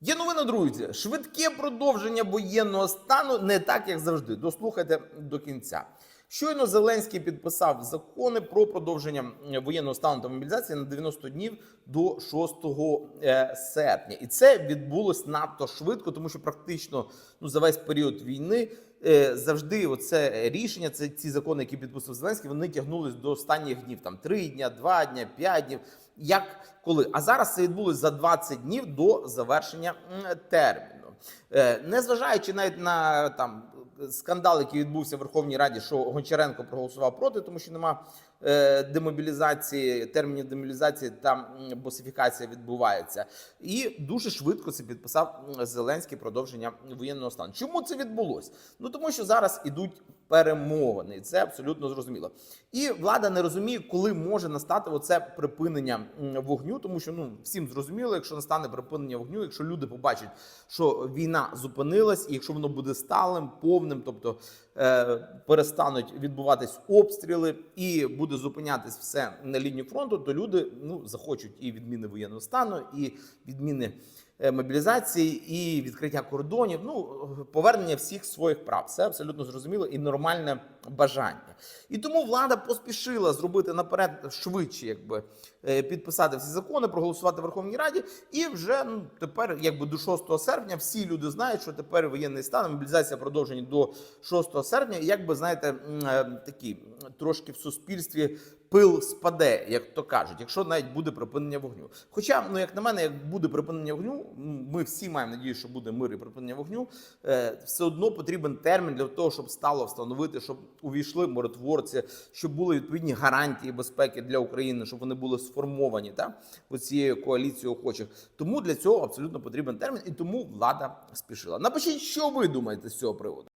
Є новина, друзі. Швидке продовження воєнного стану не так, як завжди. Дослухайте до кінця. Щойно Зеленський підписав закони про продовження е, воєнного стану та мобілізації на 90 днів до 6 е, серпня, і це відбулось надто швидко, тому що практично ну за весь період війни е, завжди оце рішення, це ці закони, які підписав Зеленський, вони тягнулись до останніх днів, там три дня, два дня, п'ять днів. Як коли? А зараз це відбулось за 20 днів до завершення терміну. Незважаючи навіть на там скандал, який відбувся в Верховній Раді, що Гончаренко проголосував проти, тому що нема е, демобілізації, термінів демобілізації та босифікація відбувається. І дуже швидко це підписав Зеленський продовження воєнного стану. Чому це відбулось? Ну тому що зараз ідуть перемовини, і це абсолютно зрозуміло. І влада не розуміє, коли може настати оце припинення вогню, тому що ну всім зрозуміло, якщо настане припинення вогню, якщо люди побачать, що війна зупинилась, і якщо воно буде сталим, повним, тобто е, перестануть відбуватись обстріли, і буде зупинятись все на лінії фронту, то люди ну захочуть і відміни воєнного стану, і відміни е, мобілізації, і відкриття кордонів. Ну повернення всіх своїх прав. Це абсолютно зрозуміло і нормальне бажання. І тому влада поспішила зробити наперед швидше, якби е, підписати всі закони, проголосувати в Верховній Раді. І вже ну тепер, якби до 6 серпня, всі люди знають, що тепер воєнний стан, мобілізація продовжені до 6 серпня. І якби знаєте, е, такі трошки в суспільстві. Пил спаде, як то кажуть, якщо навіть буде припинення вогню. Хоча, ну як на мене, як буде припинення вогню, ми всі маємо надію, що буде мир і припинення вогню. е, Все одно потрібен термін для того, щоб стало встановити, щоб увійшли миротворці, щоб були відповідні гарантії безпеки для України, щоб вони були сформовані та оцією коаліцією охочих. Тому для цього абсолютно потрібен термін, і тому влада спішила. Напишіть, що ви думаєте з цього приводу.